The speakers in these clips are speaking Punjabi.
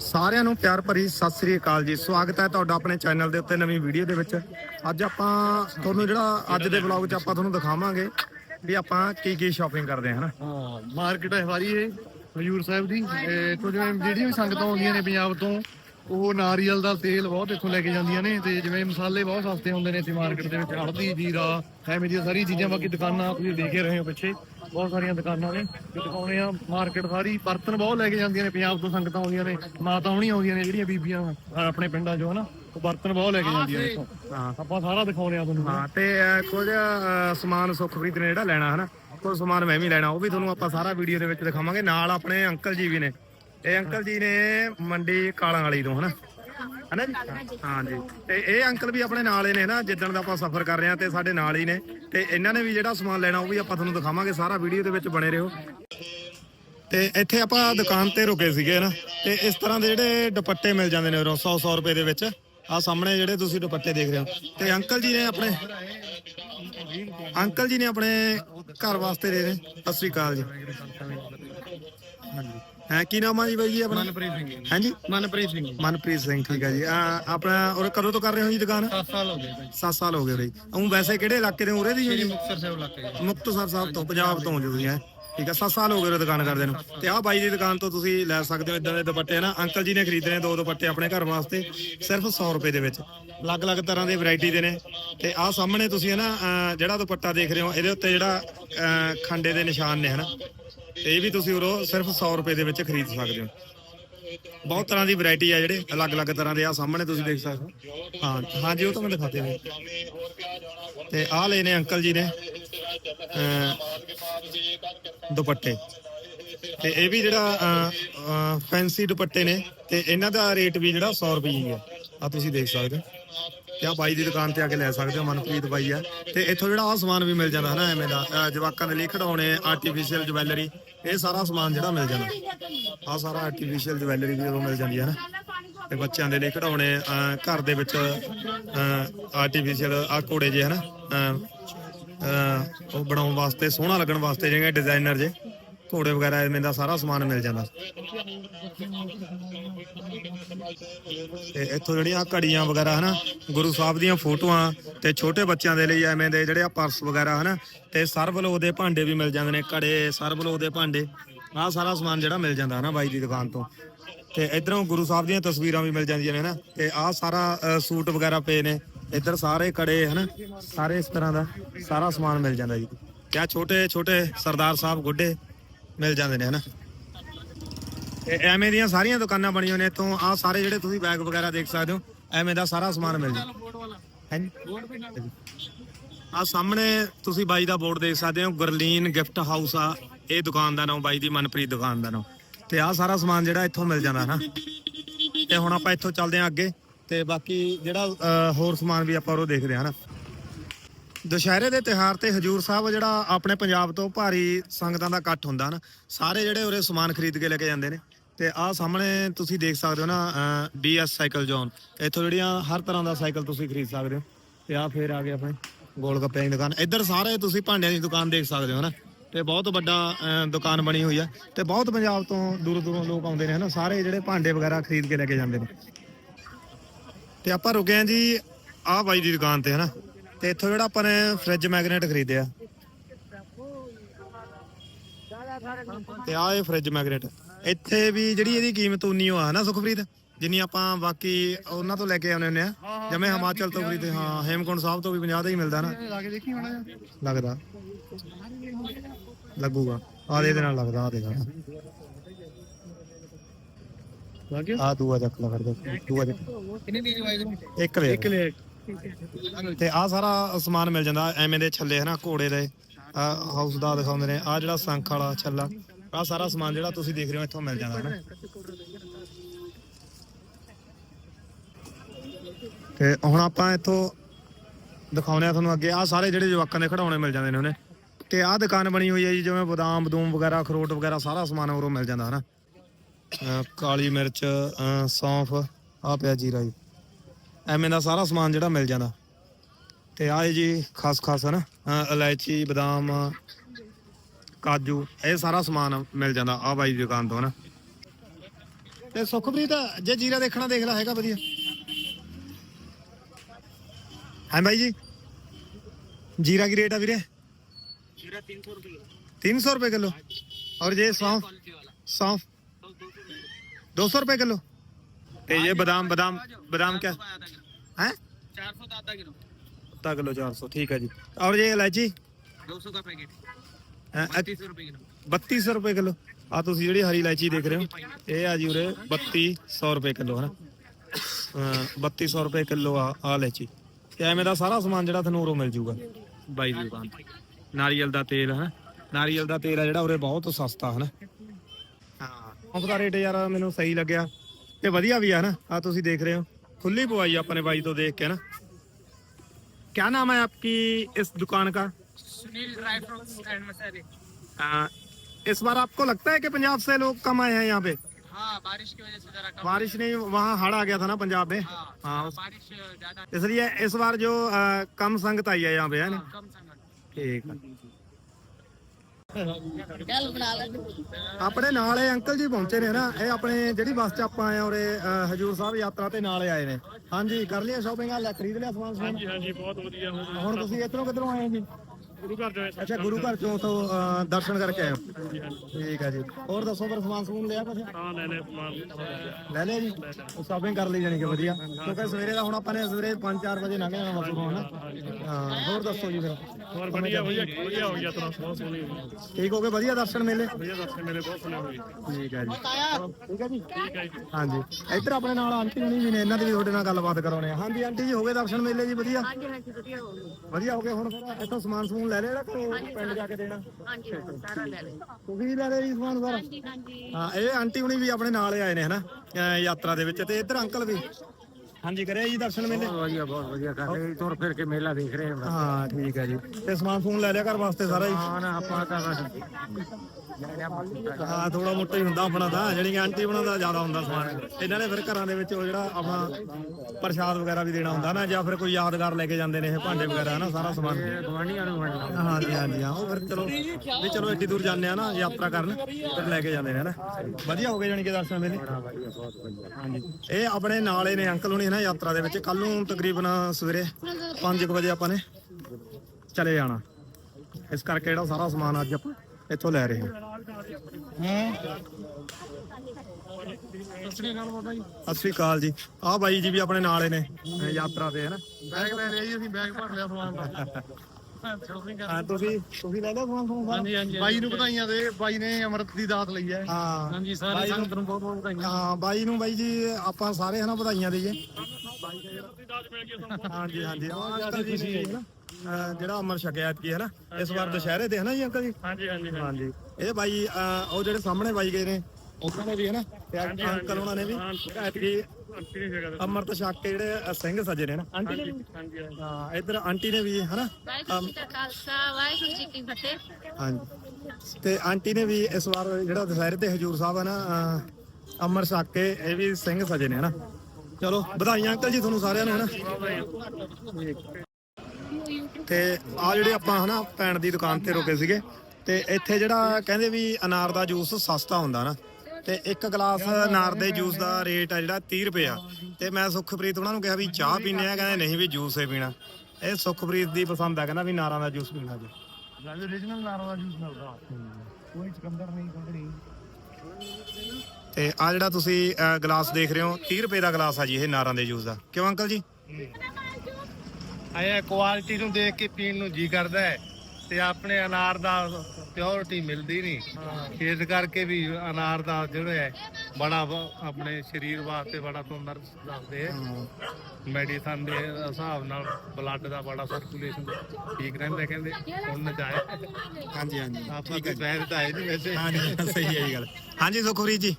ਸਾਰਿਆਂ ਨੂੰ ਪਿਆਰ ਭਰੀ ਸਤਿ ਸ੍ਰੀ ਅਕਾਲ ਜੀ। ਸਵਾਗਤ ਹੈ ਤੁਹਾਡਾ ਆਪਣੇ ਚੈਨਲ ਦੇ ਉੱਤੇ ਨਵੀਂ ਵੀਡੀਓ ਦੇ ਵਿੱਚ। ਅੱਜ ਆਪਾਂ ਤੁਹਾਨੂੰ ਜਿਹੜਾ ਅੱਜ ਦੇ ਵਲੌਗ 'ਚ ਆਪਾਂ ਤੁਹਾਨੂੰ ਦਿਖਾਵਾਂਗੇ ਵੀ ਆਪਾਂ ਕੀ ਕੀ ਸ਼ਾਪਿੰਗ ਕਰਦੇ ਹਾਂ, ਹਨਾ? ਹਾਂ ਮਾਰਕੀਟ ਹੈ ਸਾਰੀ ਇਹ, ਹਜੂਰ ਸਾਹਿਬ ਦੀ। ਤੇ ਤੋਂ ਜਿਵੇਂ ਜਿਹੜੀਆਂ ਵੀ ਸੰਗਤਾਂ ਆਉਂਦੀਆਂ ਨੇ ਪੰਜਾਬ ਤੋਂ, ਉਹ ਨਾਰੀਅਲ ਦਾ ਤੇਲ ਬਹੁਤ ਇੱਥੋਂ ਲੈ ਕੇ ਜਾਂਦੀਆਂ ਨੇ ਤੇ ਜਿਵੇਂ ਮਸਾਲੇ ਬਹੁਤ ਸਸਤੇ ਹੁੰਦੇ ਨੇ ਇੱਥੇ ਮਾਰਕੀਟ ਦੇ ਵਿੱਚ, ਹਲਦੀ, ਜੀਰਾ ਐਵੇਂ ਦੀਆਂ ਸਾਰੀਆਂ ਚੀਜ਼ਾਂ ਬਾਕੀ ਦੁਕਾਨਾਂ ਤੁਸੀਂ ਦੇਖ ਰਹੇ ਹੋ ਪਿੱਛੇ। ਬਹੁਤ ਸਾਰੀਆਂ ਦੁਕਾਨਾਂ ਨੇ ਤੇ ਦਿਖਾਉਣੇ ਆ ਮਾਰਕੀਟ ਸਾਰੀ ਬਰਤਨ ਬਹੁਤ ਲੈ ਕੇ ਜਾਂਦੀਆਂ ਨੇ ਪੰਜਾਬ ਤੋਂ ਸੰਗਤਾਂ ਆਉਂਦੀਆਂ ਨੇ ਮਾਤਾ ਹੁਣੀ ਆਉਂਦੀਆਂ ਨੇ ਜਿਹੜੀਆਂ ਬੀਬੀਆਂ ਆਪਣੇ ਪਿੰਡਾਂ 'ਚੋਂ ਹਨਾ ਉਹ ਬਰਤਨ ਬਹੁਤ ਲੈ ਕੇ ਜਾਂਦੀਆਂ ਨੇ ਇੱਥੋਂ। ਹਾਂ। ਆਪਾਂ ਸਾਰਾ ਦਿਖਾਉਣੇ ਆ ਤੁਹਾਨੂੰ ਹਾਂ ਤੇ ਅਹ, ਕੁਝ ਅਹ, ਸਮਾਨ ਸੁਖਪ੍ਰੀਤ ਨੇ ਜਿਹੜਾ ਲੈਣਾ ਹਨਾ ਕੁਝ ਸਮਾਨ ਮੈਂ ਵੀ ਲੈਣਾ ਉਹ ਵੀ ਤੁਹਾਨੂੰ ਆਪਾਂ ਸਾਰਾ ਵੀਡੀਓ ਦੇ ਵਿੱਚ ਦਿਖਾਵਾਂਗੇ ਨਾਲ ਆਪਣੇ ਅੰਕਲ ਜੀ ਵੀ ਨੇ। ਇਹ ਅੰਕਲ ਜੀ ਨੇ ਮੰਡੀ ਕਾਲਾਂ ਵਾਲੀ ਤੋਂ ਹਨਾ। ਹਨਾ ਜੀ? ਹਾਂ ਜੀ। ਤੇ ਇਹ ਅੰਕਲ ਵੀ ਆਪਣੇ ਨਾਲ ਹੀ ਨੇ ਨਾ ਜਿੱਦਣ ਦਾ ਆਪਾਂ ਸਫ਼ਰ ਕਰ ਰਹੇ ਹਾਂ ਤੇ ਸਾਡੇ ਨਾਲ ਹੀ ਨੇ। ਤੇ ਇਹਨਾਂ ਨੇ ਵੀ ਜਿਹੜਾ ਸਮਾਨ ਲੈਣਾ ਉਹ ਵੀ ਆਪਾਂ ਤੁਹਾਨੂੰ ਦਿਖਾਵਾਂਗੇ। ਸਾਰਾ ਵੀਡੀਓ ਦੇ ਵਿੱਚ ਬਣੇ ਰਹੋ। ਤੇ ਇੱਥੇ ਆਪਾਂ ਦੁਕਾਨ ਤੇ ਰੁਕੇ ਸੀਗੇ ਨਾ। ਤੇ ਇਸ ਤਰ੍ਹਾਂ ਦੇ ਜਿਹੜੇ ਦੁਪੱਟੇ ਮਿਲ ਜਾਂਦੇ ਨੇ 100 100 ਰੁਪਏ ਦੇ ਵਿੱਚ। ਆ ਸਾਹਮਣੇ ਜਿਹੜੇ ਤੁਸੀਂ ਦੁਪੱਟੇ ਦੇਖ ਰਹੇ ਹੋ। ਤੇ ਅੰਕਲ ਜੀ ਨੇ ਆਪਣੇ ਅੰਕਲ ਜੀ ਨੇ ਆਪਣੇ ਘਰ ਵਾਸਤੇ ਦੇ ਨੇ। ਸਤਿ ਸ੍ਰੀ ਅਕਾਲ ਜੀ। ਹੈ ਕੀ ਨਾਮ ਆ ਜੀ ਬਾਈ ਜੀ ਆਪਣਾ? ਮਨਪ੍ਰੀਤ ਸਿੰਘ ਹਾਂਜੀ ਮਨਪ੍ਰੀਤ ਸਿੰਘ ਮਨਪ੍ਰੀਤ ਸਿੰਘ ਠੀਕ ਹੈ ਜੀ। ਆ, ਆਪਣਾ ਔਰ ਕਦੋਂ ਤੋਂ ਕਰ ਰਹੇ ਹੋ ਜੀ ਦੁਕਾਨ? 7 ਸਾਲ ਹੋ ਗਏ ਭਾਈ 7 ਸਾਲ ਹੋ ਗਏ ਬਈ। ਉਹ ਵੈਸੇ ਕਿਹੜੇ ਇਲਾਕੇ ਦੇ ਹੋ? ਉਰੇ ਦੀ ਹੋ ਜੀ? ਮੁਕਤਸਰ ਸਾਹਿਬ ਲੱਗੇ ਮੁਕਤਸਰ ਸਾਹਿਬ ਤੋਂ ਪੰਜਾਬ ਤੋਂ ਜੋ ਤੁਸੀਂ ਹੈ। ਠੀਕ ਹੈ 7 ਸਾਲ ਹੋ ਗਏ ਉਹ ਦੁਕਾਨ ਕਰਦੇ ਨੂੰ। ਤੇ ਆਹ ਬਾਈ ਦੀ ਦੁਕਾਨ ਤੋਂ ਤੁਸੀਂ ਲੈ ਸਕਦੇ ਹੋ ਇਦਾਂ ਦੇ ਦੁਪੱਟੇ ਨਾ ਅੰਕਲ ਜੀ ਨੇ ਖਰੀਦੇ ਨੇ ਦੋ ਦੁਪੱਟੇ ਆਪਣੇ ਘਰ ਵਾਸਤੇ ਸਿਰਫ 100 ਰੁਪਏ ਦੇ ਵਿੱਚ। ਅਲੱਗ-ਅਲੱਗ ਤਰ੍ਹਾਂ ਦੇ ਵੈਰਾਈਟੀ ਦੇ ਨੇ। ਤੇ ਆਹ ਸਾਹਮਣੇ ਤੁਸੀਂ ਹੈ ਨਾ ਅਹ, ਜਿਹੜਾ ਦੁਪੱਟਾ ਦੇਖ ਰਹੇ ਹੋ ਇਹਦੇ ਉੱਤੇ ਜਿਹੜਾ ਅਹ, ਖੰਡੇ ਦੇ ਨਿਸ਼ਾਨ ਨੇ ਹਨਾ? ਇਹ ਵੀ ਤੁਸੀਂ ਉਰੋਂ ਸਿਰਫ 100 ਰੁਪਏ ਦੇ ਵਿੱਚ ਖਰੀਦ ਸਕਦੇ ਹੋ। ਬਹੁਤ ਤਰ੍ਹਾਂ ਦੀ ਵੈਰਾਈਟੀ ਆ ਜਿਹੜੇ ਅਲੱਗ-ਅਲੱਗ ਤਰ੍ਹਾਂ ਦੇ ਆ, ਸਾਹਮਣੇ ਤੁਸੀਂ ਦੇਖ ਸਕਦੇ ਹੋ। ਹਾਂ ਹਾਂਜੀ ਉਹ ਤਾਂ ਮੈਂ ਦਿਖਾਤੇ ਨੇ ਤੇ ਆਹ ਲਏ ਨੇ ਅੰਕਲ ਜੀ ਨੇ ਦੁਪੱਟੇ। ਤੇ ਇਹ ਵੀ ਜਿਹੜਾ ਫੈਂਸੀ ਦੁਪੱਟੇ ਨੇ, ਤੇ ਇਹਨਾਂ ਦਾ ਰੇਟ ਵੀ ਜਿਹੜਾ 100 ਰੁਪਏ ਹੀ ਹੈ ਆ ਤੁਸੀਂ ਦੇਖ ਸਕਦੇ ਹੋ। ਤੇ ਆ ਬਾਈ ਦੀ ਦੁਕਾਨ ਤੇ ਆ ਕੇ ਲੈ ਸਕਦੇ ਹੋ, ਮਨਪ੍ਰੀਤ ਬਾਈ ਆ। ਤੇ ਇੱਥੋਂ ਜਿਹੜਾ ਆ ਸਮਾਨ ਵੀ ਮਿਲ ਜਾਂਦਾ ਹੈ ਐਵੇਂ ਦਾ ਜਵਾਕਾਂ ਦੇ ਲਈ ਖਿਡੌਣੇ ਆਰਟੀਫੀਸ਼ੀਅਲ ਜਵੈਲਰੀ ਇਹ ਸਾਰਾ ਸਮਾਨ ਜਿਹੜਾ ਮਿਲ ਜਾਂਦਾ। ਆ ਸਾਰਾ ਆਰਟੀਫੀਸ਼ੀਅਲ ਜਵੈਲਰੀ ਵੀ ਉਹ ਮਿਲ ਜਾਂਦੀ ਹੈ ਨਾ। ਤੇ ਬੱਚਿਆਂ ਦੇ ਲਈ ਖਿਡੌਣੇ ਘਰ ਦੇ ਵਿੱਚ ਆਰਟੀਫੀਸ਼ੀਅਲ ਆ ਘੋੜੇ ਜੇ ਹਨਾ ਅਹ, ਉਹ ਬਣਾਉਣ ਵਾਸਤੇ ਸੋਹਣਾ ਲੱਗਣ ਵਾਸਤੇ ਜਿਹੜੇ ਡਿਜ਼ਾਈਨਰ ਜੇ। ਘੋੜੇ ਵਗੈਰਾ ਐਵੇਂ ਦਾ ਸਾਰਾ ਸਮਾਨ ਮਿਲ ਜਾਂਦਾ। ਤੇ ਇੱਥੋਂ ਜਿਹੜੀਆਂ ਘੜੀਆਂ ਵਗੈਰਾ ਹਨਾ, ਗੁਰੂ ਸਾਹਿਬ ਦੀਆਂ ਫੋਟੋਆਂ ਤੇ ਛੋਟੇ ਬੱਚਿਆਂ ਦੇ ਲਈ ਐਵੇਂ ਦੇ ਜਿਹੜੇ ਪਰਸ ਵਗੈਰਾ ਹਨਾ, ਤੇ ਸਰਬਲੋਹ ਦੇ ਭਾਂਡੇ ਵੀ ਮਿਲ ਜਾਂਦੇ ਨੇ ਕੜੇ ਸਰਬਲੋਹ ਦੇ ਭਾਂਡੇ, ਆਹ ਸਾਰਾ ਸਮਾਨ ਜਿਹੜਾ ਮਿਲ ਜਾਂਦਾ ਹਨਾ ਬਾਈ ਦੀ ਦੁਕਾਨ ਤੋਂ। ਤੇ ਇਧਰੋਂ ਗੁਰੂ ਸਾਹਿਬ ਦੀਆਂ ਤਸਵੀਰਾਂ ਵੀ ਮਿਲ ਜਾਂਦੀਆਂ ਨੇ ਹਨਾ, ਤੇ ਆਹ ਸਾਰਾ ਸੂਟ ਵਗੈਰਾ ਪਏ ਨੇ, ਇੱਧਰ ਸਾਰੇ ਕੜੇ ਹਨਾ, ਸਾਰੇ ਇਸ ਤਰ੍ਹਾਂ ਦਾ ਸਾਰਾ ਸਮਾਨ ਮਿਲ ਜਾਂਦਾ ਜੀ। ਕਿਆ ਛੋਟੇ ਛੋਟੇ ਸਰਦਾਰ ਸਾਹਿਬ ਗੁੱਡੇ ਮਿਲ ਜਾਂਦੇ ਨੇ ਹਨਾ? ਤੇ ਐਵੇਂ ਦੀਆਂ ਸਾਰੀਆਂ ਦੁਕਾਨਾਂ ਬਣੀਆਂ ਨੇ ਇੱਥੋਂ। ਆਹ ਸਾਰੇ ਜਿਹੜੇ ਤੁਸੀਂ ਬੈਗ ਵਗੈਰਾ ਦੇਖ ਸਕਦੇ ਹੋ ਐਵੇਂ ਦਾ ਸਾਰਾ ਸਮਾਨ ਮਿਲ ਜਾਂਦਾ। ਹਾਂਜੀ। ਆ ਸਾਹਮਣੇ ਤੁਸੀਂ ਬਾਈ ਦਾ ਬੋਰਡ ਦੇਖ ਸਕਦੇ ਹੋ ਗੁਰਲੀਨ ਗਿਫਟ ਹਾਊਸ ਆ। ਇਹ ਦੁਕਾਨ ਦਾ ਨਾਮ ਬਾਈ ਦੀ ਮਨਪ੍ਰੀਤ ਦੁਕਾਨ ਦਾ ਨਾਮ। ਤੇ ਆ ਸਾਰਾ ਸਮਾਨ ਜਿਹੜਾ ਇੱਥੋਂ ਮਿਲ ਜਾਂਦਾ ਨਾ ਤੇ ਹੁਣ ਆਪਾਂ ਇੱਥੋਂ ਚੱਲਦੇ ਹਾਂ ਅੱਗੇ ਤੇ ਬਾਕੀ ਜਿਹੜਾ ਹੋਰ ਸਮਾਨ ਵੀ ਆਪਾਂ ਉਹ ਦੇਖਦੇ ਹਾਂ ਨਾ ਦੁਸ਼ਹਿਰੇ ਦੇ ਤਿਹਾਰ ਤੇ ਹਜੂਰ ਸਾਹਿਬ ਜਿਹੜਾ ਆਪਣੇ ਪੰਜਾਬ ਤੋਂ ਭਾਰੀ ਸੰਗਤਾਂ ਦਾ ਇਕੱਠ ਹੁੰਦਾ ਨਾ, ਸਾਰੇ ਜਿਹੜੇ ਉਰੇ ਸਮਾਨ ਖਰੀਦ ਕੇ ਲੈ ਕੇ ਜਾਂਦੇ ਨੇ। ਤੇ ਆਹ ਸਾਹਮਣੇ ਤੁਸੀਂ ਦੇਖ ਸਕਦੇ ਹੋ ਨਾ ਡੀਐਸ ਸਾਈਕਲ ਜ਼ੋਨ। ਇੱਥੋਂ ਜਿਹੜੀਆਂ ਹਰ ਤਰ੍ਹਾਂ ਦਾ ਸਾਈਕਲ ਤੁਸੀਂ ਖਰੀਦ ਸਕਦੇ ਹੋ। ਤੇ ਆਹ ਫੇਰ ਆ ਗਏ ਆਪਣੇ ਗੋਲ ਗੱਪਿਆਂ ਦੀ ਦੁਕਾਨ। ਇੱਧਰ ਸਾਰੇ ਤੁਸੀਂ ਭਾਂਡਿਆਂ ਦੀ ਦੁਕਾਨ ਦੇਖ ਸਕਦੇ ਹੋ ਨਾ। ਤੇ ਬਹੁਤ ਵੱਡਾ ਦੁਕਾਨ ਬਣੀ ਹੋਈ ਆ। ਤੇ ਬਹੁਤ ਪੰਜਾਬ ਤੋਂ ਦੂਰ ਦੂਰੋਂ ਲੋਕ ਆਉਂਦੇ ਨੇ ਹਨਾ, ਸਾਰੇ ਜਿਹੜੇ ਭਾਂਡੇ ਵਗੈਰਾ ਖਰੀਦ ਕੇ ਲੈ ਕੇ ਜਾਂਦੇ ਨੇ। ਤੇ ਆਪਾਂ ਰੁਕੇ ਆਂ ਜੀ ਆਹ ਬਾਈ ਦੀ ਦੁਕਾਨ ਤੇ ਹਨਾ। ਤੇ ਇੱਥੋਂ ਜਿਹੜਾ ਆਪਾਂ ਨੇ ਫ੍ਰਿਜ ਮੈਗਨੇਟ ਖਰੀਦਿਆ। ਤੇ ਇਹ ਫ੍ਰਿਜ ਮੈਗਨੇਟ ਇੱਥੇ ਵੀ ਜਿਹੜੀ ਇਹਦੀ ਕੀਮਤ ਉਨੀ ਓ ਆ ਹਨਾ ਸੁਖਪ੍ਰੀਤ? ਜਿੰਨੀ ਆਪਾਂ ਬਾਕੀ ਉਹਨਾਂ ਤੋਂ ਲੈ ਕੇ ਆਉਨੇ ਹੁੰਦੇ ਆ। ਜਿਵੇਂ ਹਿਮਾਚਲ ਤੋਂ ਖਰੀਦੇ ਹਾਂ ਹੇਮਕੁੰਡ ਸਾਹਿਬ ਤੋਂ ਵੀ 50 ਦਾ ਹੀ ਮਿਲਦਾ ਨਾ। ਲਾ ਲੱਗਦਾ। ਲੱਗੂਗਾ। ਆ ਦੇ ਨਾਲ ਲੱਗਦਾ ਆ ਦੇਖ ਲਾ ਕੇ। ਆ ਦੂਆ ਚੱਕ ਲਾ ਕਰਦੇ ਦੂਆ ਚੱਕ। ਕਿੰਨੇ ਦੀ ਜਵਾਈ ਇੱਕ ਵੇ ਇੱਕ ਲੈ ਤੇ ਆ ਸਾਰਾ ਸਮਾਨ ਮਿਲ ਜਾਂਦਾ, ਐਵੇਂ ਦੇ ਛੱਲੇ ਹਨਾ, ਘੋੜੇ ਦੇ ਹਾਊਸ ਦਾ ਦਿਖਾਉਂਦੇ ਨੇ ਆ ਜਿਹੜਾ ਸੰਖ ਵਾਲਾ ਛੱਲਾ ਆ ਸਾਰਾ ਸਮਾਨ ਜਿਹੜਾ ਤੁਸੀਂ ਦੇਖ ਰਹੇ ਹੋ, ਇੱਥੋਂ ਮਿਲ ਜਾਂਦਾ ਹਨਾ। ਤੇ ਹੁਣ ਆਪਾਂ ਇੱਥੋਂ ਦਿਖਾਉਨੇ ਆ ਤੁਹਾਨੂੰ ਅੱਗੇ ਆ ਸਾਰੇ ਜਿਹੜੇ ਜਵਾਕਾਂ ਦੇ ਖਿਡੌਣੇ ਮਿਲ ਜਾਂਦੇ ਨੇ ਉਹਨੇ। ਤੇ ਆਹ ਦੁਕਾਨ ਬਣੀ ਹੋਈ ਹੈ ਜੀ, ਜਿਵੇਂ ਬਦਾਮ, ਬਦੂਮ ਵਗੈਰਾ, ਅਖਰੋਟ ਵਗੈਰਾ, ਸਾਰਾ ਸਮਾਨ ਉਰੋਂ ਮਿਲ ਜਾਂਦਾ ਹਨਾ। ਅਹ ਕਾਲੀ ਮਿਰਚ ਸੌਂਫ ਆ ਪਿਆ ਜੀਰਾ ਜੀ। ਐਵੇਂ ਦਾ ਸਾਰਾ ਸਮਾਨ ਜਿਹੜਾ ਮਿਲ ਜਾਂਦਾ ਤੇ ਆਹ ਜੀ ਖਾਸ ਖਾਸ ਹਨ ਇਲਾਇਚੀ ਬਦਾਮ ਕਾਜੂ ਇਹ ਸਾਰਾ ਸਮਾਨ ਮਿਲ ਜਾਂਦਾ ਆ ਬਾਈ ਦੀ ਦੁਕਾਨ ਤੋਂ ਨਾ ਤੇ ਸੁਖਪ੍ਰੀਤ ਜੇ ਜੀਰਾ ਦੇਖਣਾ ਦੇਖ ਲੈ ਹੈਗਾ ਵਧੀਆ ਹਾਂ ਭਾਈ ਜੀ जीरा की रेट है वीरे जीरा तीन सौ रुपये किलो तीन सौ रुपए किलो और ये सौंफ क्वालिटी वाला सौंफ तो दो सौ रुपये दो सौ रुपए किलो ਤੇ ਇਹ ਬਦਾਮ ਬਦਾਮ ਬਦਾਮ क्या आधा किलो है चार सौ का आधा किलो आधा किलो चार सौ ठीक है जी और ये इलायची दो सौ का पैकेट है तीस रुपये किलो ਬੱਤੀ ਸੌ ਰੁਪਏ ਕਿਲੋ ਆ ਤੁਸੀਂ ਜਿਹੜੀ ਹਰੀ ਇਲਾਇਚੀ ਦੇਖ ਰਹੇ ਹੋ ਇਹ ਆ ਜੀ ਉਰੇ 3200 ਰੁਪਏ ਕਿਲੋ ਹੈ ਨਾ 3200 ਰੁਪਏ ਕਿਲੋ ਆ ਆ ਇਲਾਇਚੀ ਤੇ ਐਵੇਂ ਦਾ ਸਾਰਾ ਸਮਾਨ ਜਿਹੜਾ ਤੁਹਾਨੂੰ ਉਰੋਂ ਮਿਲ ਜੂਗਾ ਬਾਈ ਦੀ ਦੁਕਾਨ ਤੇ ਨਾਰੀਅਲ ਦਾ ਤੇਲ ਹੈ ਨਾਰੀਅਲ ਦਾ ਤੇਲ ਆ ਜਿਹੜਾ ਉਰੇ ਬਹੁਤ ਸਸਤਾ ਹੈ ਨਾ ਹਾਂ ਪੰਪ ਦਾ ਰੇਟ ਯਾਰ ਮੈਨੂੰ ਸਹੀ ਲੱਗਿਆ ਤੇ ਵਧੀਆ ਵੀ ਆ ਨਾ ਆ ਤੁਸੀਂ ਦੇਖ ਰਹੇ ਹੋ ਖੁੱਲੀ ਪਵਾਈ ਆਪਣੇ ਬਾਈ ਤੋਂ ਦੇਖ ਕੇ ਨਾ क्या नाम है आपकी इस दुकान का सुनील ड्राई फ्रूट्स एंड मसाले आ, इस बार आपको लगता है कि पंजाब से लोग कम आए हैं यहाँ पे हाँ बारिश की वजह से जरा कम बारिश नहीं वहाँ हड़ आ गया था ना पंजाब में हाँ हाँ उस- बारिश ज्यादा इसलिए इस बार जो आ, कम संगत आई है यहाँ पे है ना कम संगत ठीक है ਆਪਣੇ ਨਾਲ ਇਹ ਅੰਕਲ ਜੀ ਪਹੁੰਚੇ ਨੇ ਨਾ ਇਹ ਆਪਣੇ ਜਿਹੜੀ ਬੱਸ 'ਚ ਆਪਾਂ ਆਏ ਆ ਉਰੇ ਅ, ਹਜੂਰ ਸਾਹਿਬ ਯਾਤਰਾ ਤੇ ਨਾਲ ਆਏ ਨੇ। ਹਾਂਜੀ ਕਰ ਲਿਆ ਸ਼ਾਪਿੰਗ ਆ ਲੈ ਖਰੀਦ ਲਿਆ ਸਮਾਨ ਸਮੂਨ? ਹਾਂਜੀ ਹਾਂਜੀ ਬਹੁਤ ਵਧੀਆ। ਹੁਣ ਤੁਸੀਂ ਇੱਧਰੋਂ ਕਿੱਧਰੋਂ ਆਏ ਹੋ ਜੀ? ਗੁਰੂ ਘਰ ਦੇ ਅੱਛਾ ਗੁਰੂ ਘਰ ਚੋਂ ਤੋਂ ਦਰਸ਼ਨ ਕਰਕੇ ਆਏ ਹੋ? ਠੀਕ ਹੈ ਜੀ। ਹੋਰ ਦੱਸੋ ਫਿਰ ਸਮਾਨ ਸਮੂਨ ਲਿਆ ਕੁਛ? ਹਾਂ ਲੈ ਲੈ ਸਮਾਨ। ਲੈ ਲਿਆ ਜੀ? ਉਹ ਸ਼ਾਪਿੰਗ ਕਰ ਲਈ ਜਾਣੀ ਕਿ ਵਧੀਆ। ਕਿਉਂਕਿ ਸਵੇਰੇ ਦਾ ਹੁਣ ਆਪਾਂ ਨੇ ਸਵੇਰੇ 5-4 ਵਜੇ ਲੰਘ ਜਾਣਾ ਬਸ ਹੁਣ ਹਾਂ ਹੋਰ ਦੱਸੋ ਜੀ ਫਿਰ। ਹੋਰ ਵਧੀਆ ਵਧੀਆ ਵਧੀਆ ਹੋ ਗਿਆ ਤਰਾ ਬਹੁਤ ਸੋਹਣੀ ਹੋ ਗਈ। ਠੀਕ ਹੋ ਗਏ? ਵਧੀਆ ਦਰਸ਼ਨ ਮੇਲੇ? ਵਧੀਆ ਦੱਸੇ ਮੇਰੇ ਬਹੁਤ ਸੋਹਣੇ ਹੋ ਗਏ। ਠੀਕ ਹੈ ਜੀ। ਠੀਕ ਹੈ ਜੀ? ਠੀਕ ਹੈ ਜੀ। ਹਾਂਜੀ। ਇੱਧਰ ਆਪਣੇ ਨਾਲ ਆਂਟੀ ਹੁਣੀ ਵੀ ਨੇ ਇਹਨਾਂ ਦੀ ਵੀ ਤੁਹਾਡੇ ਨਾਲ ਗੱਲਬਾਤ ਕਰਾਉਣੇ ਆ। ਹਾਂਜੀ ਆਂਟੀ ਜੀ ਹੋ ਗਏ ਦਰਸ਼ਨ ਮੇਲੇ ਜੀ ਵਧੀਆ? ਹਾਂਜੀ ਹਾਂਜੀ ਵਧੀਆ ਹੋ ਗਈ ਵਧੀਆ ਹੋ ਗਏ ਹੁਣ ਫਿਰ ਇੱਥੋਂ ਸਮਾਨ ਸਮੂਨ ਲੈ ਲਿਆ ਕਿ ਪਿੰਡ ਜਾ ਕੇ ਦੇਣਾ? ਹਾਂਜੀ ਹਾਂਜੀ ਸਾਰਾ ਲੈ ਲਿਆ ਤੁਸੀਂ ਵੀ ਲੈ ਲਿਆ ਜੀ ਸਮਾਨ ਸਾਰਾ? ਹਾਂਜੀ ਹਾਂਜੀ। ਹਾਂ ਇਹ ਆਂਟੀ ਹੁਣੀ ਵੀ ਆਪਣੇ ਨਾਲ ਹੀ ਆਏ ਨੇ ਹਨਾ? ਅਹ ਯਾਤਰਾ ਦੇ ਵਿੱਚ ਤੇ ਇੱਧਰ ਅੰਕਲ ਵੀ। ਹਾਂਜੀ ਕਰਿਆ ਜੀ ਦਰਸ਼ਨ ਮੇਲੇ? ਵਧੀਆ ਬਹੁਤ ਵਧੀਆ ਕਰ ਰਹੇ ਤੁਰ ਫਿਰ ਕੇ ਮੇਲਾ ਦੇਖ ਰਹੇ ਹਾਂ ਹਾਂ ਠੀਕ ਹੈ ਜੀ। ਤੇ ਸਮਾਨ ਸਮੂਨ ਲੈ ਲਿਆ ਘਰ ਵਾਸਤੇ ਸਾਰਾ ਹੀ? ਹਾਂ ਆਪਾਂ ਤਾਂ ਹਾਂ ਥੋੜਾ ਮੋਟਾ ਹੀ ਹੁੰਦਾ ਆਪਣਾ ਤਾਂ ਜਿਹੜੀ ਆਂਟੀ ਉਹਨਾਂ ਦਾ ਜ਼ਿਆਦਾ ਹੁੰਦਾ ਸਮਾਨ। ਇਹਨਾਂ ਨੇ ਫਿਰ ਘਰਾਂ ਦੇ ਵਿੱਚ ਉਹ ਜਿਹੜਾ ਆਪਣਾ ਪ੍ਰਸ਼ਾਦ ਵਗੈਰਾ ਵੀ ਦੇਣਾ ਹੁੰਦਾ ਨਾ, ਜਾਂ ਫਿਰ ਕੋਈ ਯਾਦਗਾਰ ਲੈ ਕੇ ਜਾਂਦੇ ਨੇ, ਇਹ ਭਾਂਡੇ ਵਗੈਰਾ ਨਾ ਸਾਰਾ ਸਮਾਨ। ਗਵਾਂਢੀਆਂ ਨੂੰ ਵੰਡਣਾ ਹਾਂਜੀ ਹਾਂਜੀ, ਹਾਂ, ਉਹ ਫਿਰ ਚਲੋ, ਵੀ ਚਲੋ ਏਡੀ ਦੂਰ ਜਾਂਦੇ ਆ ਨਾ, ਯਾਤਰਾ ਕਰਨ, ਫਿਰ ਲੈ ਕੇ ਜਾਂਦੇ ਨੇ ਨਾ ਵਧੀਆ ਹੋ ਗਏ ਜਾਣੀ ਕਿ ਦਰਸ਼ਨ ਦੇ ਹਾਂਜੀ ਇਹ ਆਪਣੇ ਨਾਲੇ ਨੇ, ਅੰਕਲ ਹੁਣੀ ਨਾ ਯਾਤਰਾ ਦੇ ਵਿੱਚ। ਕੱਲ ਨੂੰ ਤਕਰੀਬਨ ਸਵੇਰੇ 5 ਵਜੇ ਆਪਾਂ ਨੇ ਚਲੇ ਜਾਣਾ। ਇਸ ਕਰਕੇ ਜਿਹੜਾ ਸਾਰਾ ਸਮਾਨ ਅੱਜ ਆਪਾਂ ਇੱਥੋਂ ਲੈ ਰਹੇ ਹਾਂ। ਸਤਿ ਸ਼੍ਰੀ ਅਕਾਲ ਜੀ। ਆਹ ਬਾਈ ਜੀ ਵੀ ਆਪਣੇ ਨਾਲ ਹੀ ਨੇ। ਅਹ ਯਾਤਰਾ ਤੇ ਹੈ ਨਾ। ਬੈਗ ਲੈ ਲਿਆ ਜੀ ਅਸੀਂ ਬੈਗ ਭਰ ਲਿਆ ਸਮਾਨ ਦਾ। ਹਾਂ ਤੁਸੀਂ ਤੁਸੀਂ ਲੈ ਲਿਆ ਸਮਾਨ? ਹਾਂਜੀ ਹਾਂਜੀ ਬਾਈ ਨੂੰ ਵਧਾਈਆਂ ਦੇ ਬਾਈ ਨੇ ਅੰਮ੍ਰਿਤ ਦੀ ਦਾਤ ਲਈ ਹੈ। ਹਾਂ। ਹਾਂਜੀ ਸਾਰੇ ਸੰਗਤ ਨੂੰ ਬਹੁਤ ਬਹੁਤ ਵਧਾਈਆਂ। ਹਾਂ ਬਾਈ ਨੂੰ ਬਾਈ ਜੀ ਆਪਾਂ ਸਾਰੇ ਹਨਾ ਵਧਾਈਆਂ ਦਈਏ। ਹਾਂਜੀ ਹਾਂਜੀ। ਆਹ ਅੰਕਲ ਜੀ ਨੇ ਨਾ, ਅਹ ਜਿਹੜਾ ਅਮਰ ਛਕਿਆ ਕੀ ਹੈ ਨਾ ਇਸ ਵਾਰ ਦੁਸ਼ਹਿਰੇ ਤੇ ਹੈ ਨਾ ਜੀ ਅੰਕਲ ਜੀ? ਹਾਂਜੀ ਹਾਂਜੀ ਹਾਂਜੀ। ਇਹ ਬਾਈ ਅਹ ਉਹ ਜਿਹੜੇ ਸਾਹਮਣੇ ਬਾਈ ਗਏ ਨੇ ਉਹਨਾਂ ਨੇ ਵੀ ਹੈ ਨਾ ਤੇ ਅੰਕਲ ਉਹਨਾਂ ਨੇ ਵੀ ਐਤਕੀ ਆਂਟੀ ਦੀ ਜਗ੍ਹਾ ਅੰਮ੍ਰਿਤ ਛਕ ਕੇ ਜਿਹੜੇ ਸਿੰਘ ਸਜੇ ਨੇ ਨਾ। ਆਂਟੀ ਨੇ ਵੀ? ਹਾਂਜੀ ਹਾਂਜੀ। ਹਾਂ ਇੱਧਰ ਆਂਟੀ ਨੇ ਵੀ ਹੈ ਨਾ? ਵਾਹਿਗੁਰੂ ਜੀ ਕਾ ਖਾਲਸਾ ਵਾਹਿਗੁਰੂ ਜੀ ਕੀ ਫਤਿਹ। ਹਾਂਜੀ। ਤੇ ਆਂਟੀ ਨੇ ਵੀ ਇਸ ਵਾਰ ਜਿਹੜਾ ਦੁਸਹਿਰੇ ਤੇ ਹਜੂਰ ਸਾਹਿਬ ਹੈ ਨਾ ਅਹ ਅੰਮ੍ਰਿਤ ਛਕ ਕੇ ਇਹ ਵੀ ਸਿੰਘ ਸਜੇ ਨੇ ਹਨਾ ਚਲੋ ਵਧਾਈਆਂ ਅੰਕਲ ਜੀ ਤੁਹਾਨੂੰ ਸਾਰਿਆਂ ਨੂੰ ਹਨਾ ਤੇ ਆ ਜਿਹੜੇ ਆਪਾਂ ਹਨਾ ਭੈਣ ਦੀ ਦੁਕਾਨ ਤੇ ਰੁਕੇ ਸੀਗੇ ਤੇ ਇੱਥੇ ਜਿਹੜਾ ਕਹਿੰਦੇ ਵੀ ਅਨਾਰ ਦਾ ਜੂਸ ਸਸਤਾ ਹੁੰਦਾ ਨਾ ਤੇ ਇੱਕ ਗਲਾਸ ਅਨਾਰ ਦੇ ਜੂਸ ਦਾ ਰੇਟ ਆ ਜਿਹੜਾ 30 ਰੁਪਏ ਆ। ਤੇ ਮੈਂ ਸੁਖਪ੍ਰੀਤ ਉਹਨਾਂ ਨੂੰ ਕਿਹਾ ਵੀ ਚਾਹ ਪੀਨੇ ਆ ਕਹਿੰਦੇ ਨਹੀਂ ਵੀ ਜੂਸ ਹੀ ਪੀਣਾ। ਇਹ ਸੁਖਪ੍ਰੀਤ ਦੀ ਪਸੰਦ ਆ ਕਹਿੰਦਾ ਵੀ ਨਾਰਾਂ ਦਾ ਜੂਸ ਪੀਣਾ ਜੀ। ਗੱਲ origignal ਨਾਰੋ ਦਾ ਜੂਸ ਮਿਲਦਾ। ਕੋਈ ਚਕੰਦਰ ਨਹੀਂ ਕੁਝ ਨਹੀਂ। ਤੇ ਆ ਜਿਹੜਾ ਤੁਸੀਂ ਗਲਾਸ ਦੇਖ ਰਹੇ ਹੋ 30 ਰੁਪਏ ਦਾ ਗਲਾਸ ਆ ਜੀ ਇਹ ਨਾਰਾਂ ਦੇ ਜੂਸ ਦਾ। ਕਿਉਂ ਅੰਕਲ ਜੀ? ਆਇਆ ਕੁਆਲਿਟੀ ਨੂੰ ਦੇਖ ਕੇ ਪੀਣ ਨੂੰ ਜੀ ਕਰਦਾ ਹੈ ਤੇ ਆਪਣੇ ਅਨਾਰ ਦਾ ਪਿਓਰਿਟੀ ਮਿਲਦੀ ਨਹੀਂ। ਇਸ ਕਰਕੇ ਵੀ ਅਨਾਰ ਦਾ ਜਿਹੜਾ ਹੈ ਬੜਾ ਆਪਣੇ ਸਰੀਰ ਵਾਸਤੇ ਬੜਾ ਸੁੰਦਰ ਦੱਸਦੇ ਹੈ। ਮੈਡੀਸਨ ਦੇ ਹਿਸਾਬ ਨਾਲ ਬਲੱਡ ਦਾ ਬੜਾ ਸਰਕੂਲੇਸ਼ਨ ਠੀਕ ਰਹਿੰਦਾ ਕਹਿੰਦੇ ਹੁਣ ਚਾਹੇ ਹਾਂਜੀ ਹਾਂਜੀ। ਆਪਾਂ ਕੋਈ ਤਾਂ ਹੈ ਨਹੀਂ ਵੈਸੇ। ਹਾਂਜੀ ਸਹੀ ਹੈ ਇਹ ਗੱਲ। ਹਾਂਜੀ ਸੁਖਪ੍ਰੀਤ ਜੀ।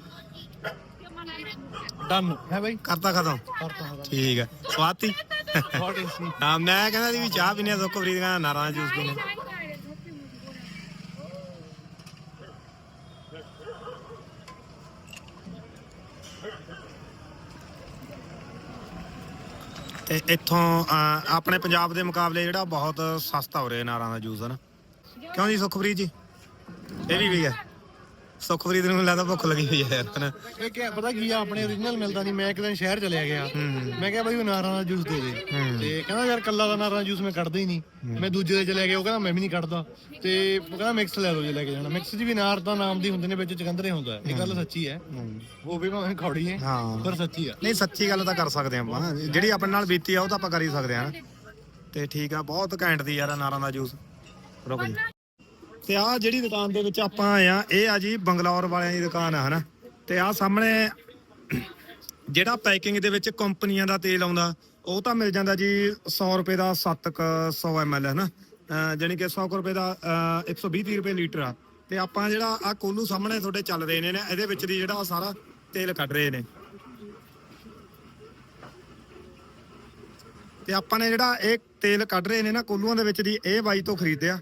ਡਨ ਹੈ ਬਾਈ। ਕਰਤਾ ਖਤਮ। ਠੀਕ ਹੈ। ਸਵਾਤੀ। ਹਾਂ ਮੈਂ ਕਹਿੰਦਾ ਸੀ ਵੀ ਚਾਹ ਪੀਨੇ ਆ ਸੁਖਪ੍ਰੀਤ ਕਹਿੰਦਾ ਨਾਰਾਂ ਦਾ ਜੂਸ ਪੀਨੇ ਤੇ ਇੱਥੋਂ ਆਪਣੇ ਪੰਜਾਬ ਦੇ ਮੁਕਾਬਲੇ ਜਿਹੜਾ ਬਹੁਤ ਸਸਤਾ ਹੋ ਰਿਹਾ ਨਾਰਾਂ ਦਾ ਜੂਸ ਹੈ ਨਾ? ਕਿਉਂ ਜੀ ਸੁਖਪ੍ਰੀਤ ਜੀ? ਇਹ ਵੀ ਵੀ ਹੈ ਸੁਖਪ੍ਰੀਤ ਨੂੰ ਲੱਗਦਾ ਭੁੱਖ ਲੱਗੀ ਹੋਈ ਹੈ ਯਾਰ ਹਨਾ? ਇਹ ਕਿ ਪਤਾ ਕੀ ਆ ਆਪਣੇ origignal ਮਿਲਦਾ ਨਹੀਂ ਮੈਂ ਇੱਕ ਦਿਨ ਸ਼ਹਿਰ ਚਲਿਆ ਗਿਆ। ਮੈਂ ਕਿਹਾ ਬਾਈ ਉਹ ਨਾਰਾਂ ਦਾ ਜੂਸ ਦੇ ਦੇ। ਤੇ ਕਹਿੰਦਾ ਯਾਰ ਕੱਲਾ ਦਾ ਨਾਰਾਂ ਦਾ ਜੂਸ ਮੈਂ ਕੱਢਦਾ ਹੀ ਨਹੀਂ ਮੈਂ ਦੂਜੇ ਦੇ ਚਲਿਆ ਗਿਆ ਉਹ ਕਹਿੰਦਾ ਮੈਂ ਵੀ ਨਹੀਂ ਕੱਢਦਾ। ਤੇ ਉਹ ਕਹਿੰਦਾ ਮਿਕਸ ਲੈ ਲਓ ਜੇ ਲੈ ਕੇ ਜਾਣਾ। ਮਿਕਸ 'ਚ ਵੀ ਨਾਰ ਦਾ ਨਾਮ ਦੀ ਹੁੰਦੇ ਨੇ ਵਿੱਚ ਚਕੰਦਰੇ ਹੁੰਦਾ ਇਹ ਗੱਲ ਸੱਚੀ ਹੈ। ਉਹ ਵੀ ਭਾਵੇਂ ਖੌੜੀ ਹੈ ਹਾਂ। ਪਰ ਸੱਚੀ ਆ। ਨਹੀਂ ਸੱਚੀ ਗੱਲ ਤਾਂ ਕਰ ਸਕਦੇ ਆਪਾਂ। ਜਿਹੜੀ ਆਪਣੇ ਨਾਲ ਬੀਤੀ ਆ ਉਹ ਤਾਂ ਆਪਾਂ ਕਰ ਹੀ ਸਕਦੇ ਆ ਤੇ ਠੀਕ ਆ ਬਹੁਤ ਘੈਂਟ ਦੀ ਯਾਰ ਨਾਰਾਂ ਦਾ ਜੂਸ। ਰੁਕ ਜੀ। ਤੇ ਆਹ ਜਿਹੜੀ ਦੁਕਾਨ ਦੇ ਵਿੱਚ ਆਪਾਂ ਆਏ ਆ ਇਹ ਆ ਜੀ ਬੰਗਲੌਰ ਵਾਲਿਆਂ ਦੀ ਦੁਕਾਨ ਆ, ਹਨਾ? ਤੇ ਆਹ ਸਾਹਮਣੇ ਜਿਹੜਾ ਪੈਕਿੰਗ ਦੇ ਵਿੱਚ ਕੰਪਨੀਆਂ ਦਾ ਤੇਲ ਆਉਂਦਾ, ਉਹ ਤਾਂ ਮਿਲ ਜਾਂਦਾ ਜੀ 100 ਰੁਪਏ ਦਾ 7 100 ml ਹੈ ਨਾ ਜਾਣੀ ਕਿ 100 ਕੁ ਰੁਪਏ ਦਾ, ਅਹ 120 ਤੀਹ ਰੁਪਏ ਲੀਟਰ ਆ। ਤੇ ਆਪਾਂ ਜਿਹੜਾ ਆ ਕੋਲੂ ਸਾਹਮਣੇ ਤੁਹਾਡੇ ਚੱਲ ਰਹੇ ਨੇ ਇਹਦੇ ਵਿੱਚ ਦੀ ਜਿਹੜਾ ਸਾਰਾ ਤੇਲ ਕੱਢ ਰਹੇ ਨੇ। ਤੇ ਆਪਾਂ ਨੇ ਜਿਹੜਾ ਇਹ ਤੇਲ ਕੱਢ ਰਹੇ ਨੇ ਨਾ ਕੋਲੂਆਂ ਦੇ ਵਿੱਚ ਦੀ, ਇਹ ਬਾਈ ਤੋਂ ਖਰੀਦਿਆ।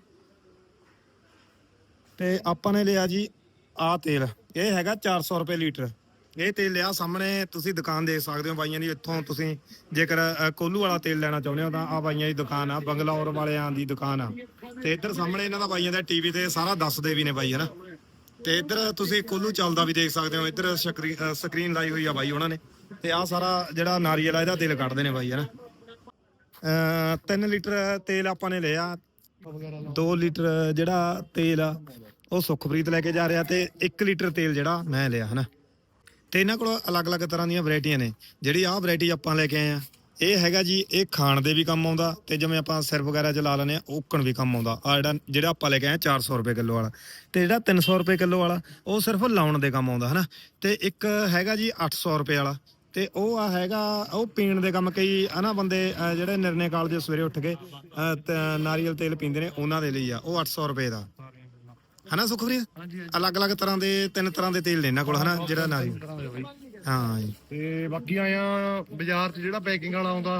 ਤੇ ਆਪਾਂ ਨੇ ਲਿਆ ਜੀ ਆਹ ਤੇਲ। ਇਹ ਹੈਗਾ 400 ਰੁਪਏ ਲੀਟਰ। ਇਹ ਤੇਲ ਲਿਆ ਸਾਹਮਣੇ ਤੁਸੀਂ ਦੁਕਾਨ ਦੇਖ ਸਕਦੇ ਹੋ ਬਾਈਆਂ ਦੀ, ਇੱਥੋਂ ਤੁਸੀਂ ਜੇਕਰ ਕੋਲੂ ਵਾਲਾ ਤੇਲ ਲੈਣਾ ਚਾਹੁੰਦੇ ਹੋ ਤਾਂ ਆ ਬਾਈਆਂ ਦੀ ਦੁਕਾਨ ਆ, ਬੰਗਲੌਰ ਵਾਲਿਆਂ ਦੀ ਦੁਕਾਨ ਆ। ਤੇ ਇੱਧਰ ਸਾਹਮਣੇ ਇਹਨਾਂ ਦਾ ਬਾਈਆਂ ਦਾ ਟੀਵੀ ਤੇ ਸਾਰਾ ਦੱਸਦੇ ਵੀ ਨੇ ਬਾਈ, ਹਨਾ? ਤੇ ਇੱਧਰ ਤੁਸੀਂ ਕੋਲੂ ਚੱਲਦਾ ਵੀ ਦੇਖ ਸਕਦੇ ਹੋ, ਇੱਧਰ ਸਕਰੀ- ਸਕਰੀਨ ਲਾਈ ਹੋਈ ਆ ਬਾਈ ਉਹਨਾਂ ਨੇ। ਤੇ ਆ ਸਾਰਾ ਜਿਹੜਾ ਨਾਰੀਅਲ ਆ, ਇਹਦਾ ਤੇਲ ਕੱਢਦੇ ਨੇ ਬਾਈ, ਹਨਾ? ਅ 3 ਲੀਟਰ ਤੇਲ ਆਪਾਂ ਨੇ ਲਿਆ। 2 ਲੀਟਰ ਜਿਹੜਾ ਤੇਲ ਆ, ਉਹ ਸੁਖਪ੍ਰੀਤ ਲੈ ਕੇ ਜਾ ਰਿਹਾ ਤੇ 1 ਲੀਟਰ ਤੇਲ ਜਿਹੜਾ ਮੈਂ ਲਿਆ, ਹਨਾ? ਤੇ ਇਹਨਾਂ ਕੋਲ ਅਲੱਗ-ਅਲੱਗ ਤਰ੍ਹਾਂ ਦੀਆਂ ਵੈਰਾਈਟੀਆਂ ਨੇ। ਜਿਹੜੀ ਆਹ ਵੈਰਾਈਟੀ ਆਪਾਂ ਲੈ ਕੇ ਆਏ ਆ, ਇਹ ਹੈਗਾ ਜੀ, ਇਹ ਖਾਣ ਦੇ ਵੀ ਕੰਮ ਆਉਂਦਾ ਤੇ ਜਿਵੇਂ ਆਪਾਂ ਸਿਰ ਵਗੈਰਾ ਚ ਲਾ ਲੈਂਦੇ ਆ ਓਕਣ ਵੀ ਕੰਮ ਆਉਂਦਾ। ਆ ਜਿਹੜਾ ਜਿਹੜਾ ਆਪਾਂ ਲੈ ਕੇ ਆਏ ਆ 400 ਰੁਪਏ ਕਿਲੋ ਵਾਲਾ। ਤੇ ਜਿਹੜਾ 300 ਰੁਪਏ ਕਿਲੋ ਵਾਲਾ, ਉਹ ਸਿਰਫ ਲਾਉਣ ਦੇ ਕੰਮ ਆਉਂਦਾ, ਹਨਾ? ਤੇ ਇੱਕ ਹੈਗਾ ਜੀ 800 ਰੁਪਏ ਵਾਲਾ। ਤੇ ਉਹ ਆ ਹੈਗਾ ਉਹ ਪੀਣ ਦੇ ਕੰਮ ਕਈ ਹਨਾ ਬੰਦੇ ਜਿਹੜੇ ਨਿਰਣੇ ਕਾਲ ਦੇ ਸਵੇਰੇ ਉੱਠ ਕੇ ਤੇ ਨਾਰੀਅਲ ਤੇਲ ਪੀਂਦੇ ਨੇ ਉਹਨਾਂ ਦੇ ਲਈ ਆ ਉਹ 800 ਰੁਪਏ ਦਾ। ਹਨਾ ਸੁਖਪ੍ਰੀਤ ਅਲੱਗ-ਅਲੱਗ ਤਰ੍ਹਾਂ ਦੇ ਤਿੰਨ ਤਰ੍ਹਾਂ ਦੇ ਤੇਲ ਨੇ ਇਹਨਾਂ ਕੋਲ ਹਨਾ ਜਿਹੜਾ ਨਾਰੀਅਲ ਹਾਂ ਜੀ। ਤੇ ਬਾਕੀ ਆਇਆ ਬਾਜ਼ਾਰ 'ਚ ਜਿਹੜਾ ਪੈਕਿੰਗ ਵਾਲਾ ਆਉਂਦਾ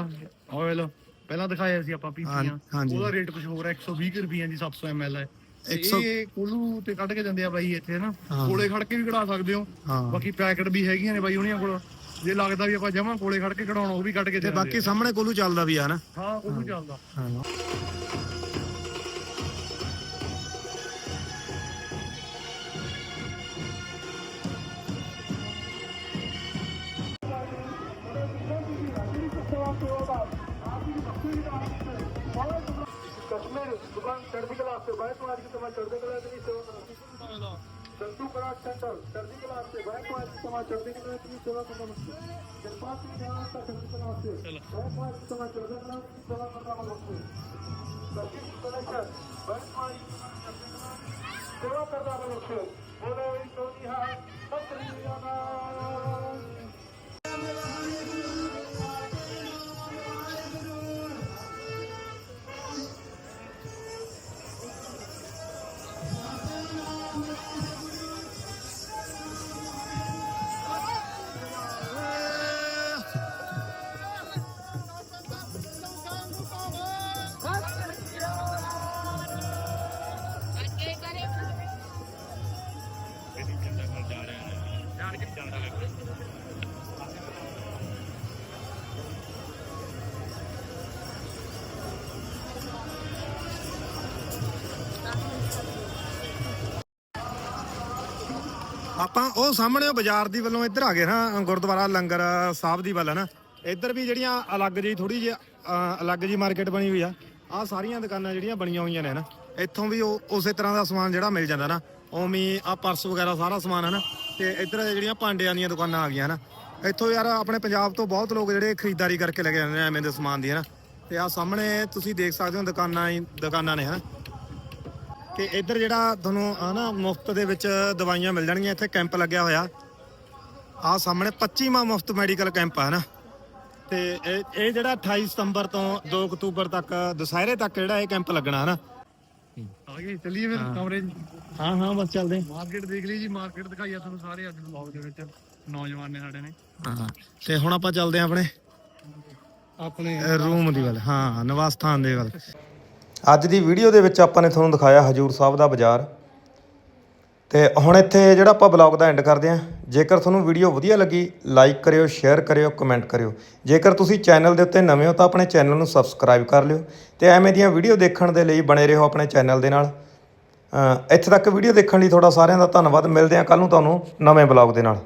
ਆਇਲ ਪਹਿਲਾਂ ਦਿਖਾਇਆ ਸੀ ਆਪਾਂ ਪੀਪੀਆਂ ਹਾਂਜੀ। ਉਹਦਾ ਰੇਟ ਕੁਝ ਹੋਰ ਹੈ 120 ਕੁ ਰੁਪਈਆਂ ਦੀ 700 ml ਹੈ। ਤੇ 100 ਇਹ ਕੋਲੂ ਤੇ ਕੱਢ ਕੇ ਦਿੰਦੇ ਆ ਬਾਈ ਇੱਥੇ ਨਾ ਹਾਂ। ਕੋਲੇ ਖੜ ਕੇ ਵੀ ਕਢਾ ਸਕਦੇ ਹੋ। ਹਾਂ। ਬਾਕੀ ਪੈਕਟ ਵੀ ਹੈਗੀਆਂ ਨੇ ਬਾਈ ਉਹਨੀਆਂ ਕੋਲ। ਜੇ ਲੱਗਦਾ ਵੀ ਆਪਾਂ ਜਮਾਂ ਕੋਲੇ ਖੜ ਕੇ ਕਢਾਉਣਾ ਉਹ ਵੀ ਕੱਢ ਕੇ ਤੇ ਬਾਕੀ ਸਾਹਮਣੇ ਕੋਲੂ ਚੱਲਦਾ ਵੀ ਆ ਹਨਾ ਹਾਂ ਉਹ ਵੀ ਚੱਲਦਾ। ਹਾਂ ਕਸ਼ਮੀਰ ਦੁਕਾਨ ਚੜ੍ਹਦੀ ਕਲਾਸ ਤੇ ਬਾਅਦ ਤੁਹਾਡੀ ਕਿਤਾਬ ਚੜ੍ਹਦੀ ਕਲਾਸ ਦੀ ਸੇਵਾ ਕਰਦੀ। संतू पराग सेंटर चढ़ती क्लास से बैक मार की समाज चढ़ते क्लास की सेवा करो जलपात की ध्यान का चढ़ती क्लास से बैक मार की समाज चढ़ते क्लास की सेवा करना नमस्ते सर्किट कलेक्शन बैक मार की समाज चढ़ते क्लास की सेवा करना नमस्ते बोले तो निहार सत्री ਆਪਾਂ ਉਹ ਸਾਹਮਣੇ ਉਹ ਬਾਜ਼ਾਰ ਦੀ ਵੱਲੋਂ ਇੱਧਰ ਆ ਗਏ ਨਾ ਗੁਰਦੁਆਰਾ ਲੰਗਰ ਸਾਹਿਬ ਦੀ ਵੱਲ ਨਾ? ਇੱਧਰ ਵੀ ਜਿਹੜੀਆਂ ਅਲੱਗ ਜਿਹੀ ਥੋੜੀ ਜਿਹੀ ਅਲੱਗ ਜਿਹੀ ਮਾਰਕੀਟ ਬਣੀ ਹੋਈ ਆ। ਆ ਸਾਰੀਆਂ ਦੁਕਾਨਾਂ ਜਿਹੜੀਆਂ ਬਣੀਆਂ ਹੋਈਆਂ ਨੇ ਨਾ? ਇੱਥੋਂ ਵੀ ਉਹ, ਉਸੇ ਤਰ੍ਹਾਂ ਦਾ ਸਮਾਨ ਜਿਹੜਾ ਮਿਲ ਜਾਂਦਾ ਨਾ। ਉਵੇਂ ਆ ਪਰਸ ਵਗੈਰਾ ਸਾਰਾ ਸਮਾਨ, ਹੈ ਨਾ? ਤੇ ਇੱਧਰ ਜਿਹੜੀਆਂ ਭਾਂਡਿਆਂ ਦੀਆਂ ਦੁਕਾਨਾਂ ਆ ਗਈਆਂ ਨਾ? ਇੱਥੋਂ ਯਾਰ ਆਪਣੇ ਪੰਜਾਬ ਤੋਂ ਬਹੁਤ ਲੋਕ ਜਿਹੜੇ ਖਰੀਦਦਾਰੀ ਕਰਕੇ ਲੈ ਕੇ ਜਾਂਦੇ ਨੇ ਐਵੇਂ ਦੇ ਸਮਾਨ ਦੀ, ਹੈ ਨਾ? ਤੇ ਆ ਸਾਹਮਣੇ ਤੁਸੀਂ ਦੇਖ ਸਕਦੇ ਹੋ ਦੁਕਾਨਾਂ ਹੀ, ਦੁਕਾਨਾਂ ਨੇ, ਹੈ ਨਾ? ਤੇ ਇੱਧਰ ਜਿਹੜਾ ਤੁਹਾਨੂੰ ਆ ਨਾ ਮੁਫਤ ਦੇ ਵਿੱਚ ਦਵਾਈਆਂ ਮਿਲ ਜਾਣਗੀਆਂ ਇੱਥੇ ਕੈਂਪ ਲੱਗਿਆ ਹੋਇਆ। ਆ ਸਾਹਮਣੇ 25ਵਾਂ ਮੁਫਤ ਮੈਡੀਕਲ ਕੈਂਪ ਆ ਨਾ? ਤੇ ਇਹ ਇਹ ਜਿਹੜਾ 28 ਸਤੰਬਰ ਤੋਂ 2 ਅਕਤੂਬਰ ਤੱਕ ਦੁਸਹਿਰੇ ਤੱਕ ਜਿਹੜਾ ਇਹ ਕੈਂਪ ਲੱਗਣਾ ਹੈ ਨਾ? ਆ ਗਏ ਚੱਲੀਏ ਫਿਰ ਕਮਰੇ 'ਚ। ਹਾਂ ਹਾਂ ਬਸ ਚੱਲਦੇ ਮਾਰਕੀਟ ਦੇਖ ਲਈ ਜੀ ਮਾਰਕੀਟ ਦਿਖਾਈ ਆ ਤੁਹਾਨੂੰ ਸਾਰੇ ਅੱਜ ਵਲੌਗ ਦੇ ਵਿੱਚ। ਨੌਜਵਾਨ ਨੇ ਸਾਡੇ ਨੇ। ਹਾਂ ਤੇ ਹੁਣ ਆਪਾਂ ਚੱਲਦੇ ਆਪਣੇ ਆਪਣੇ ਰੂਮ ਦੀ ਵੱਲ। ਹਾਂ ਨਿਵਾਸ ਸਥਾਨ ਦੇ ਵੱਲ। ਅੱਜ ਦੀ ਵੀਡੀਓ ਦੇ ਵਿੱਚ ਆਪਾਂ ਨੇ ਤੁਹਾਨੂੰ ਦਿਖਾਇਆ ਹਜੂਰ ਸਾਹਿਬ ਦਾ ਬਾਜ਼ਾਰ। ਤੇ ਹੁਣ ਇੱਥੇ ਜਿਹੜਾ ਆਪਾਂ ਬਲੌਗ ਦਾ ਐਂਡ ਕਰਦੇ ਹਾਂ। ਜੇਕਰ ਤੁਹਾਨੂੰ ਵੀਡੀਓ ਵਧੀਆ ਲੱਗੀ ਲਾਈਕ ਕਰਿਓ ਸ਼ੇਅਰ ਕਰਿਓ ਕਮੈਂਟ ਕਰਿਓ। ਜੇਕਰ ਤੁਸੀਂ ਚੈਨਲ ਦੇ ਉੱਤੇ ਨਵੇਂ ਹੋ ਤਾਂ ਆਪਣੇ ਚੈਨਲ ਨੂੰ ਸਬਸਕ੍ਰਾਈਬ ਕਰ ਲਿਓ ਤੇ ਐਵੇਂ ਦੀਆਂ ਵੀਡੀਓ ਦੇਖਣ ਦੇ ਲਈ ਬਣੇ ਰਹੋ ਆਪਣੇ ਚੈਨਲ ਦੇ ਨਾਲ। ਇੱਥੇ ਤੱਕ ਵੀਡੀਓ ਦੇਖਣ ਲਈ ਤੁਹਾਡਾ ਸਾਰਿਆਂ ਦਾ ਧੰਨਵਾਦ। ਮਿਲਦੇ ਹਾਂ ਕੱਲ ਨੂੰ ਤੁਹਾਨੂੰ ਨਵੇਂ ਬਲੌਗ ਦੇ ਨਾਲ।